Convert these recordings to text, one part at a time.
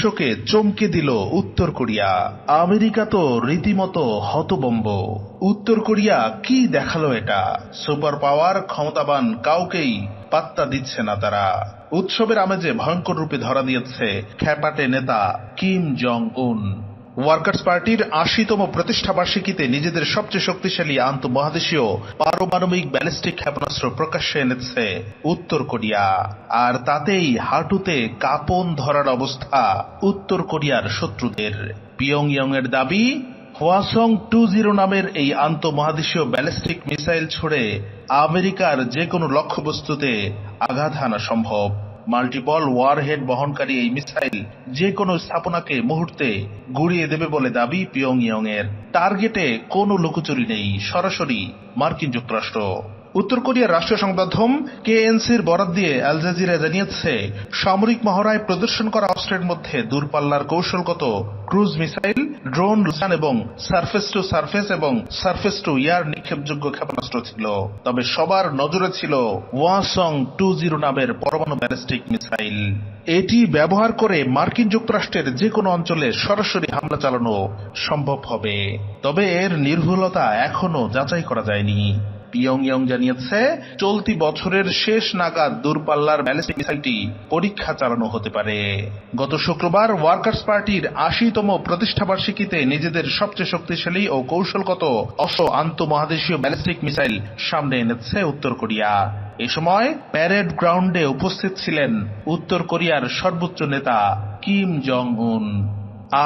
বিশ্বকে চমকে দিল উত্তর কোরিয়া। আমেরিকা তো রীতিমতো হতবম্ব। উত্তর কোরিয়া কি দেখাল এটা? সুপার পাওয়ার ক্ষমতাবান কাউকেই পাত্তা দিচ্ছে না তারা। উৎসবের আমেজে ভয়ঙ্কর রূপে ধরা দিয়েছে খ্যাপাটে নেতা কিম জং উন ওয়ার্কার্স পার্টির আশিতম প্রতিষ্ঠা বার্ষিকীতে নিজেদের সবচেয়ে শক্তিশালী আন্তঃমহাদেশীয় পারমাণবিক ব্যালিস্টিক ক্ষেপণাস্ত্র প্রকাশ্যে এনেছে উত্তর কোরিয়া। আর তাতেই হাঁটুতে কাপন ধরার অবস্থা উত্তর কোরিয়ার শত্রুদের। পিয়ংইয়ং এর দাবি, হোয়াসং টু জিরো নামের এই আন্তঃমহাদেশীয় ব্যালিস্টিক মিসাইল ছড়ে আমেরিকার যে কোনো লক্ষ্যবস্তুতে আঘাত হানা সম্ভব। মাল্টিপল ওয়ারহেড বহনকারী এই মিসাইল যে কোনো স্থাপনাকে মুহূর্তে গুড়িয়ে দেবে বলে দাবি পিয়ংইয়ং এর টার্গেটে কোনো লুকোচুরি নেই, সরাসরি মার্কিন যুক্তরাষ্ট্র। উত্তর কোরিয়ার রাষ্ট্রীয় সংবাদমাধ্যম কেএনসির বরাত দিয়ে আল জাজিরা জানিয়েছে, সামরিক মহড়ায় প্রদর্শন করা অস্ত্রের মধ্যে দূরপাল্লার কৌশলগত ক্রুজ মিসাইল, ড্রোন লুসান এবং সার্ফেস টু সার্ফেস এবং সার্ফেস টু ইয়ার নিক্ষেপযোগ্য ক্ষেপণাস্ত্র ছিল। তবে সবার নজরে ছিল ওয়াসং টু জিরো নামের পরমাণু ব্যালিস্টিক মিসাইল। এটি ব্যবহার করে মার্কিন যুক্তরাষ্ট্রের যে কোনো অঞ্চলে সরাসরি হামলা চালানো সম্ভব হবে। তবে এর নির্ভুলতা এখনও যাচাই করা যায়নি। পিয়ংইয়ং জানিয়েছে চলতি বছরের শেষ নাগাদ দূরপাল্লার ব্যালিস্টিক মিসাইলটি পরীক্ষা চালানো হতে পারে। গত শুক্রবার ওয়ার্কার্স পার্টির আশিতম প্রতিষ্ঠাবার্ষিকীতে নিজেদের সবচেয়ে শক্তিশালী ও কৌশলগত অস্ত্র আন্তঃমহাদেশীয় ব্যালিস্টিক মিসাইল সামনে এনেছে উত্তর কোরিয়া। এ সময় প্যারেড গ্রাউন্ডে উপস্থিত ছিলেন উত্তর কোরিয়ার সর্বোচ্চ নেতা কিম জং উন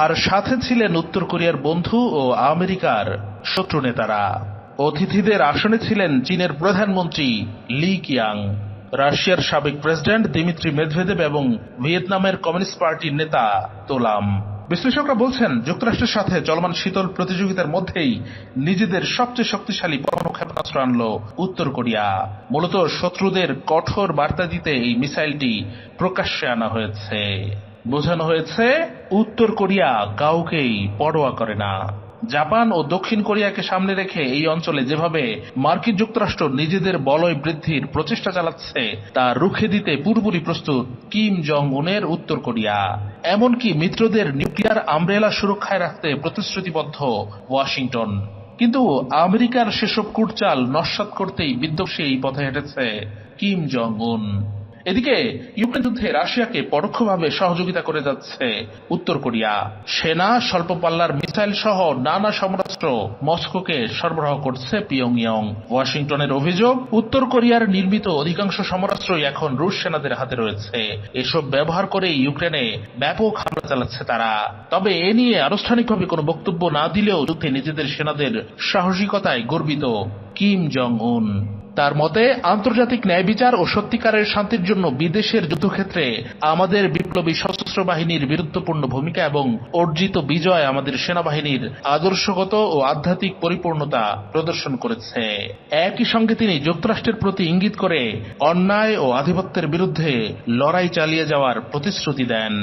আর সাথে ছিলেন উত্তর কোরিয়ার বন্ধু ও আমেরিকার শত্রু নেতারা। অতিথিদের আসনে ছিলেন চীনের প্রধানমন্ত্রী লি কিয়াং, রাশিয়ার সাবেক প্রেসিডেন্ট দিমিত্রি মেদভেদেব এবং ভিয়েতনামের কমিউনিস্ট পার্টির নেতা তোলাম। বিশ্লেষকরা বলছেন, যুক্তরাষ্ট্রের সাথে চলমান শীতল প্রতিযোগিতার মধ্যেই নিজেদের সবচেয়ে শক্তিশালী পরমাণু ক্ষেপণাস্ত্র আনল উত্তর কোরিয়া। মূলত শত্রুদের কঠোর বার্তা দিতে এই মিসাইলটি প্রকাশ্যে আনা হয়েছে। বোঝানো হয়েছে, উত্তর কোরিয়া কাউকেই পরোয়া করে না। জাপান ও দক্ষিণ কোরিয়াকে সামনে রেখে এই অঞ্চলে যেভাবে মার্কিন যুক্তরাষ্ট্র নিজেদের বলয় বৃদ্ধির প্রচেষ্টা চালাচ্ছে, তা রুখে দিতে পুরোপুরি প্রস্তুত কিম জং উনের উত্তর কোরিয়া। এমনকি মিত্রদের নিউক্লিয়ার আমব্রেলা সুরক্ষায় রাখতে প্রতিশ্রুতিবদ্ধ ওয়াশিংটন। কিন্তু আমেরিকার সেসব কুটচাল নস্বাত করতেই বিধ্বংসী এই পথে হেঁটেছে কিম জং উন এদিকে, ইউক্রেন যুদ্ধে রাশিয়াকে পরোক্ষভাবে সহযোগিতা করে যাচ্ছে উত্তর কোরিয়া। সেনা স্বল্প পাল্লার মিসাইল সহ নানা সমরাস্ত্র মস্কোকে সরবরাহ করছে পিয়ংইয়ং। ওয়াশিংটনের অভিযোগ, উত্তর কোরিয়ার নির্মিত অধিকাংশ সমরাস্ত্রই এখন রুশ সেনাদের হাতে রয়েছে। এসব ব্যবহার করে ইউক্রেনে ব্যাপক হামলা চালাচ্ছে তারা। তবে এ নিয়ে আনুষ্ঠানিকভাবে কোনো বক্তব্য না দিলেও যুদ্ধে নিজেদের সেনাদের সাহসিকতায় গর্বিত কিম জং উন তার মতে, আন্তর্জাতিক ন্যায় বিচার ও সত্যিকারের শান্তির জন্য বিদেশের যুদ্ধক্ষেত্রে আমাদের বিপ্লবী সশস্ত্র বাহিনীর বীরত্বপূর্ণ ভূমিকা এবং অর্জিত বিজয় আমাদের সেনাবাহিনীর আদর্শগত ও আধ্যাত্মিক পরিপূর্ণতা প্রদর্শন করেছে। একই সঙ্গে তিনি যুক্তরাষ্ট্রের প্রতি ইঙ্গিত করে অন্যায় ও আধিপত্যের বিরুদ্ধে লড়াই চালিয়ে যাওয়ার প্রতিশ্রুতি দেন।